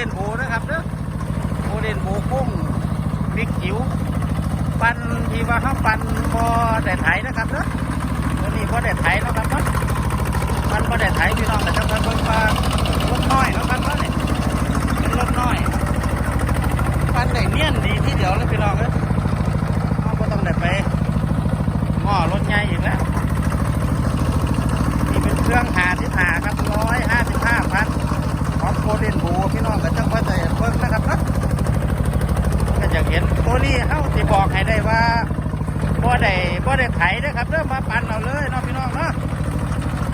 เดนโบนะครับเด้อโอเดนโบกุ้งบิ๊กจิ๋วปันที่ว่าเขาปันพอแด้ไถนะครับเด้อตัวนี้พอแด้ไถนะครับเนาะปันพอแด้ไถพี่น้องแต่จะเพิ่มว่ารถน้อยนะครับเนาะนี่เป็นรถน้อย ปันได้เนียนดีที่เดียวเลยพี่น้องเอ้ยเขาก็ต้องได้ไปง้อรถใหญ่อีกแล้ว นี่เป็นเครื่องหาที่หาครับร้อยห้าสิบห้าพันของโคเดนบูพี่น้องก็จังว่าจะเพิ่งนะครับนะก็จะเห็นตัวนี้เอ้าที่บอกให้ได้ว่าบ่ ได้บ่ได้ไถนะครับเริ่มมาปั่นเอาเลยเนาะพี่น้องเนาะ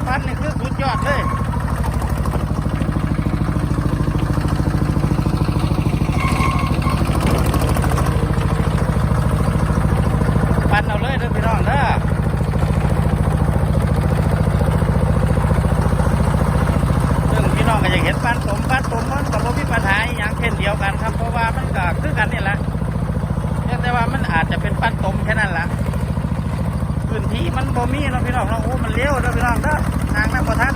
ปั่นนี่คือสุดยอดเลยปั่นเอาเลยเด้อพี่น้องเด้อซึ่งพี่น้องก็จะเห็นปั่นสมปั่นสมมันกับบ่มีปัญหาอย่างเช่นเดียวกันครับเพราะว่ามันก็คือกันนี่แหละแต่ว่ามันอาจจะเป็นปั่นสมแค่นั้นแหละ มันบ่มีเนาพี่น้องเนาโอ้มันเลี้ยวเด้อพี่น้องเด้อทางนั้นบ่ทัน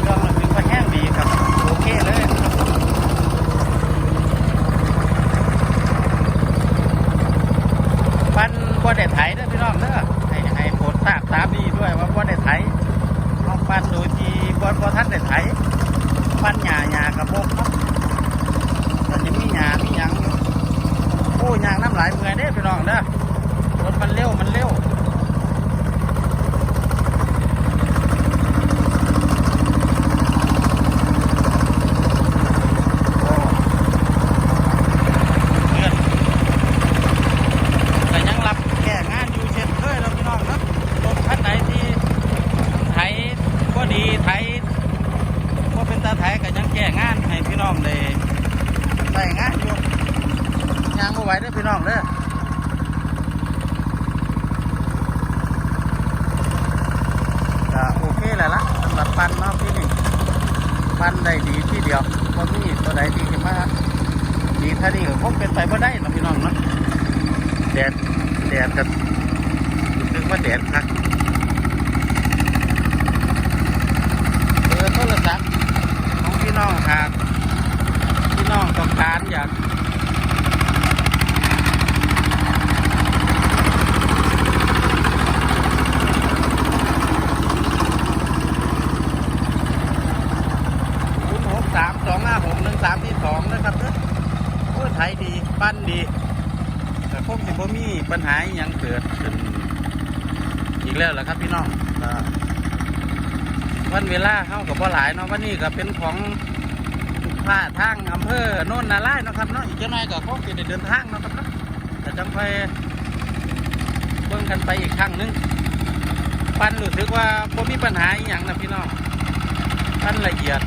เครื่องมันเป็นไฟแห้งดีครับโอเคเลยปันบ่ได้ไถเด้อพี่น้องเด้อให้ให้โปรดทราบตามดีด้วยว่าบ่ได้ไถน้องปันโดยที่บ่บ่ทันได้ไถปันหญ้าหญ้ากระบอกเนาะมันยังมีหญ้ามีหยังอยู่โอ้ยางน้ำหลายเมื่อยเด้พี่น้องเด้อรถมันเร็วมันเร็วโอ้เลื่อน แต่ยังรับแก้งานอยู่เช่นเคยเราพี่น้องเนาะรถคันไหนที่ไถก็ดีไถก็เป็นตาไถก็ยังแก้งานให้พี่น้องได้ใส่งานอยู่ยางบ่ ไวเด้พี่น้องเด้อโอเคแหละละสำหรับปันเนาะพี่นี่ปันได้ดีที่เดียวคนนี้ตัวใดที่มาดีท่านี้ก็คงเป็นไปไม่ได้นะพี่น้องเนาะแดดแดดกันรู้สึกว่าแดดคักเบอร์โทรศัพท์ของพี่น้องหากพี่น้องต้องการอยากศูนย์หกสามสองห้าหกหนึ่ง สามที่สองนะครับเด้อโอ้ไทยดีปั้นดีแต่คงสิบ่มีปัญหาอหยังเกิดขึ้นอีกแล้วล่ะครับพี่น้องวันเวลาเข้ากับว่าหลายเนาะวันนี้ก็เป็นของพาทางอำเภอโน่นนาไล่นะครับเนาะอีกเจ้าน้อยก็คงสิได้เดินทางนะครับเนาะแต่จังไปเบิ่งกันไปอีกครั้งหนึงปั้นรู้สึกว่าบ่มีปัญหาอย่างนะพี่น้องปันละเอียด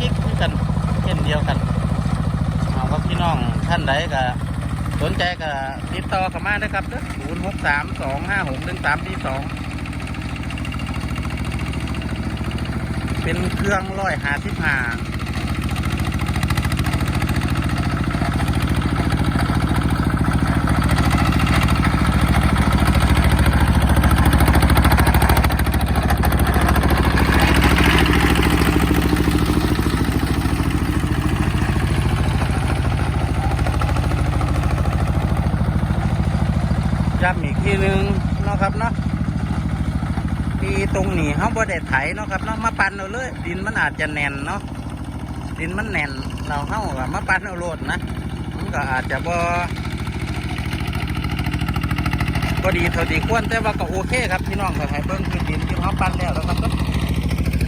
กิ๊กคือกันเช่นเดียวกันเอาว่าพี่น้องท่านใดก็สนใจก็ติดต่อเข้ามาได้ครับเด้อศูนย์หกสามสองห้าหกหนึ่งสามที่สองเป็นเครื่องร้อยหาสิบห้า ย้ำอีกทีหนึงเนาะครับเนาะที่ตรงนี้เขาบ่ได้ไถเนาะครับเนาะมาปั่นเอาเลย ดินมันอาจจะแน่นเนาะดินมันแน่นเราเข้ากับมาปั่นเอาโลดนะมันก็อาจจะบ่บ่ดีเท่าที่ควรแต่ว่าก็โอเคครับพี่น้องก็ให้เบิ้งคือดินที่เขาปั่นแล้วแล้วครับก็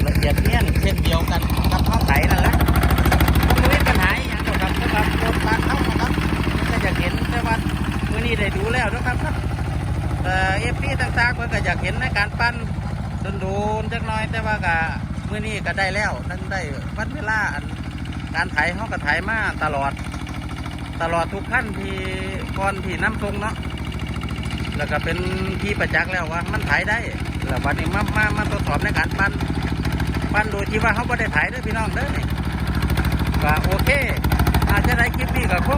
ละเอียดเนียนเช่นเดียวกันกับเขาไถนั่นแหละ ฟพีต่างๆเพิ่นก็อยากเห็นในการปั้นโดนๆจักน่อยแต่ว่าก็มื้อนี้ก็ได้แล้วนั่นได้วัดเวลาอันการไถเขาก็ไถมาตลอด ตลอดทุกขั้นที่ก่อนที่น้ำทรงเนาะแล้วก็เป็นที่ประจักษ์แล้วว่ามันไถได้แล้ววันนี้มามามาทดสอบในการปั้นปั้นโดยที่ว่าเขาไม่ได้ไถเด้อพี่น้องเด้อนี่ก็โอเค อาจจะได้คลิปนี้ก็คง